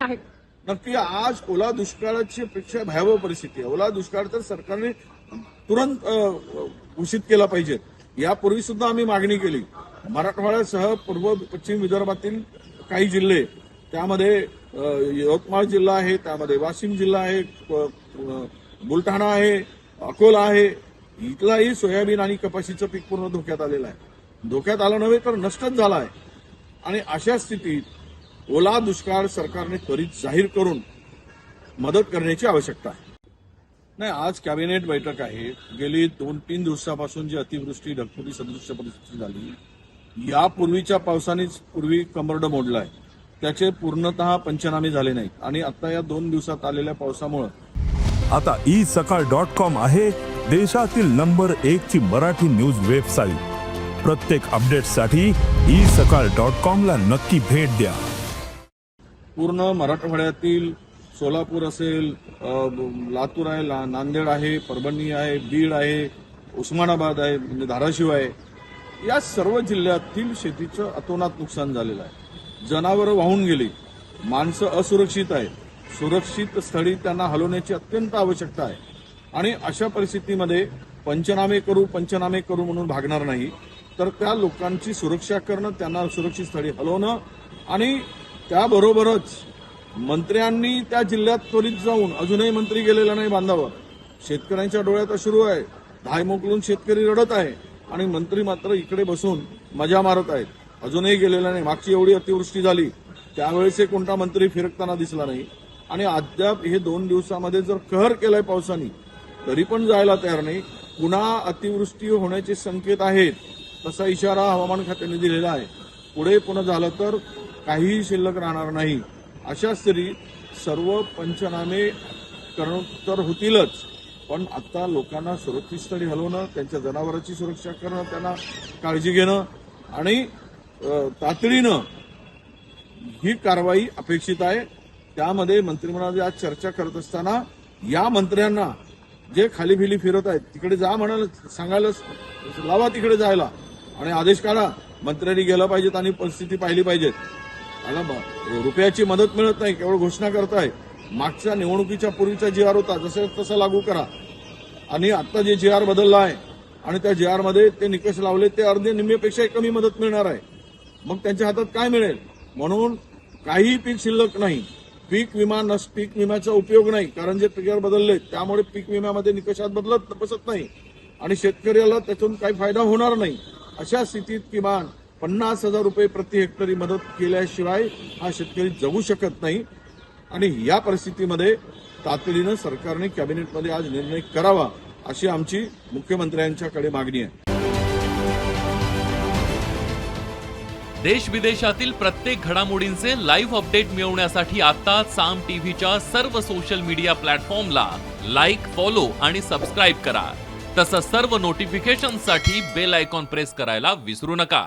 आहेत नक्की आज ओला दुष्काळाची पेक्षा भयावह परिस्थिती आहे. ओला दुष्काळ तर सरकारने तुरंत घोषित केला पाहिजे. यापूर्वी सुद्धा आम्ही मागणी केली. मराठवाड्यासह पूर्व पश्चिम विदर्भातील काही जिल्हे त्यामध्ये यवतमाळ जिल्हा आहे त्यामध्ये वाशिम जिल्हा आहे बुलढाणा आहे अकोला आहे. इथलाही सोयाबीन आणि कपाशीचं पीक पूर्ण धोक्यात आलेलं आहे. धोक्यात आलं नव्हे तर नष्टच झालं आहे. आणि अशा स्थितीत ओला दुष्काळ सरकारने त्वरित जाहीर करून मदत करण्याची आवश्यकता आहे. नाही आज कॅबिनेट बैठक आहे. गेली दोन तीन दिवसापासून जी अतिवृष्टी ढगफुटी सदृश्य परिस्थिती झाली यापूर्वीच्या पावसानेच पूर्वी कमरड आहे त्याचे पूर्णतः पंचनामे झाले नाहीत. आणि आता या दोन दिवसात आलेल्या पावसामुळे आता ई सकाळ डॉट कॉम आहे देशातील नंबर एक ची मराठी न्यूज वेबसाईट. प्रत्येक अपडेटसाठी ई सकाळ डॉट कॉम ला नक्की भेट द्या. पूर्ण मराठवाड्यातील सोलापूर असेल लातूर आहे ला- नांदेड आहे परभणी आहे बीड आहे उस्मानाबाद आहे म्हणजे धाराशिव आहे. या सर्व जिल्ह्यातील शेतीचं अतोनात नुकसान झालेलं आहे. जनावरं वाहून गेली माणसं असुरक्षित आहेत. सुरक्षित स्थळी त्यांना हलवण्याची अत्यंत आवश्यकता आहे. आणि अशा परिस्थितीमध्ये पंचनामे करू पंचनामे करू म्हणून भागणार नाही तर त्या लोकांची सुरक्षा करणं त्यांना सुरक्षित स्थळी हलवणं आणि त्याबरोबरच मंत्र्यांनी त्या जिल्ह्यात त्वरित जाऊन अजूनही मंत्री गेलेला नाही बांधावर शेतकऱ्यांच्या डोळ्यात अश्रू आहे. धाय मोकलून शेतकरी रडत आहे आणि मंत्री मात्र इकडे बसून मजा मारत आहेत. अजूनही गेलेला नाही. मागची एवढी अतिवृष्टी झाली. त्यावेळेसही कोणता मंत्री फिरकताना दिसला नाही. आणि अद्याप हे दोन दिवसामध्ये जर कहर केलाय पावसाने तरी पण जायला तयार नाही. पुन्हा अतिवृष्टी होण्याचे संकेत आहेत तसा इशारा हवामान खात्याने दिलेला आहे. पुढे पुन्हा झालं तर काहीही शिल्लक राहणार नाही. अशा स्थितीत सर्व पंचनामे करण तर होतीलच. पण आता लोकांना सुरक्षित स्थळी हलवणं त्यांच्या जनावरांची सुरक्षा करणं त्यांना काळजी घेणं आणि तातडीनं ही कारवाई अपेक्षित आहे. त्यामध्ये मंत्रिमंडळाची आज चर्चा करत असताना या मंत्र्यांना जे खाली फिली फिरत आहेत तिकडे जा म्हणाल सांगायला लावा तिकडे जायला. आणि आदेश काढा मंत्र्यांनी गेलं पाहिजेत आणि परिस्थिती पाहिली पाहिजेत. रुपयाची मदत मिळत नाही केवळ घोषणा करताय. मागच्या निवडणुकीच्या पूर्वीचा जी आर होता जसं तसं लागू करा. आणि आता जे जी आर बदलला आहे आणि त्या जी आरमध्ये ते निकष लावले ते अर्धे निम्मेपेक्षाही कमी मदत मिळणार आहे. मग त्यांच्या हातात काय मिळेल? म्हणून काही पीक शिल्लक नाही. पीक विमा नस पीक विम्याचा उपयोग नाही कारण जे ट्रिगर बदलले त्यामुळे पीक विम्यामध्ये निकषात बदलत बसत नाही. आणि शेतकऱ्याला त्यातून काही फायदा होणार नाही. अशा स्थितीत किमान पन्नास हजार रुपये प्रति हेक्टरी मदत केल्याशिवाय हा शेतकरी जगू शकत नाही. आणि या परिस्थितीमध्ये तातडीनं सरकारने कॅबिनेटमध्ये आज निर्णय करावा अशी आमची मुख्यमंत्र्यांच्याकडे मागणी आहे. देश विदेशातील प्रत्येक घडामोडींचे लाईव्ह अपडेट मिळवण्यासाठी आता साम टीव्हीच्या सर्व सोशल मीडिया प्लॅटफॉर्मला लाईक फॉलो आणि सबस्क्राईब करा. तसंच सर्व नोटिफिकेशनसाठी बेल आयकॉन प्रेस करायला विसरू नका.